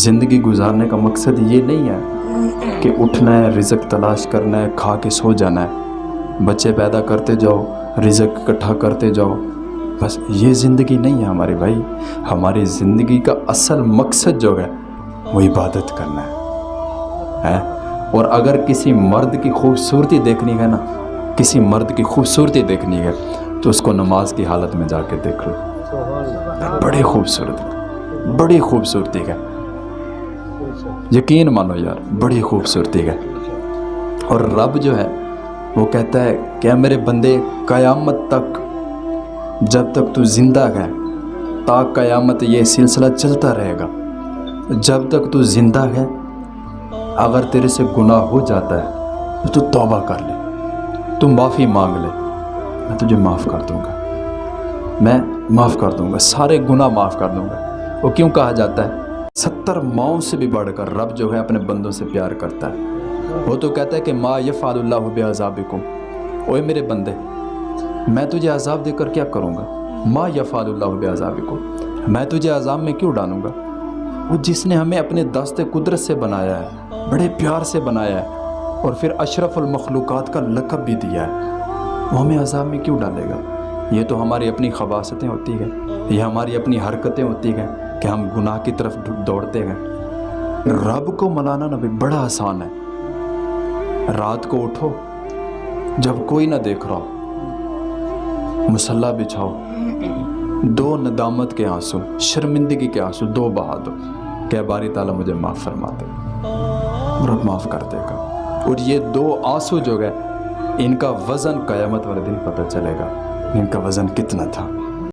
ज़िंदगी गुजारने का मकसद ये नहीं है कि उठना है, रिज़क तलाश करना है, खा के सो जाना है। बच्चे पैदा करते जाओ, रिज़क इकट्ठा करते जाओ। बस ये ज़िंदगी नहीं है हमारे भाई। हमारी ज़िंदगी का असल मकसद जो है, वो इबादत करना है। है? और अगर किसी मर्द की खूबसूरती देखनी है ना, किसी मर्द की खूबसूरती देखनी है तो उसको नमाज़ की हालत में जाके देख लो। बड़ी खूबसूरत, बड़ी खूबसूरती है। यकीन मानो यार, बड़ी खूबसूरती है। और रब जो है, वो कहता है क्या मेरे बंदे, क़यामत तक, जब तक तू ज़िंदा है, ता क़यामत ये सिलसिला चलता रहेगा। जब तक तू ज़िंदा है, अगर तेरे से गुनाह हो जाता है तो तू तौबा कर ले। तू माफ़ी मांग ले। मैं तुझे माफ़ कर दूँगा। मैं माफ़ कर दूँगा। सारे गुनाह माफ़ कर दूँगा। वो क्यों कहा जाता है? सत्तर माओं से भी बढ़कर रब जो है अपने बंदों से प्यार करता है। वो तो कहता है कि माँ ये फ़ाल्ला बेअजाबिकुम। ओए मेरे बंदे, मैं तुझे अजाब देकर क्या करूँगा? माँ या फ़ाल्ला बेअजाबिकुम। मैं तुझे अजाब में क्यों डालूँगा? वो जिसने हमें अपने दस्त कुदरत से बनाया है, बड़े प्यार से बनाया है, और फिर अशरफुलमखलूक़ात का लकब भी दिया है, वो हमें अजाब में क्यों डालेगा? ये तो हमारी अपनी खबासतें होती हैं, ये हमारी अपनी हरकतें होती हैं। कि हम गुनाह की तरफ़ दौड़ते हैं। रब को मनाना ना भी बड़ा आसान है। रात को उठो, जब कोई ना देख रहा हो। मुसल्ला बिछाओ। दो नदामत के आँसू, शर्मिंदगी के आँसू, दो बहा दो क्या बारी ताला मुझे माफ़ फरमा दे रब माफ़ कर देगा। और ये दो आँसू जो गए इनका वज़न क़यामत वाले दिन पता चलेगा। इनका वज़न कितना था?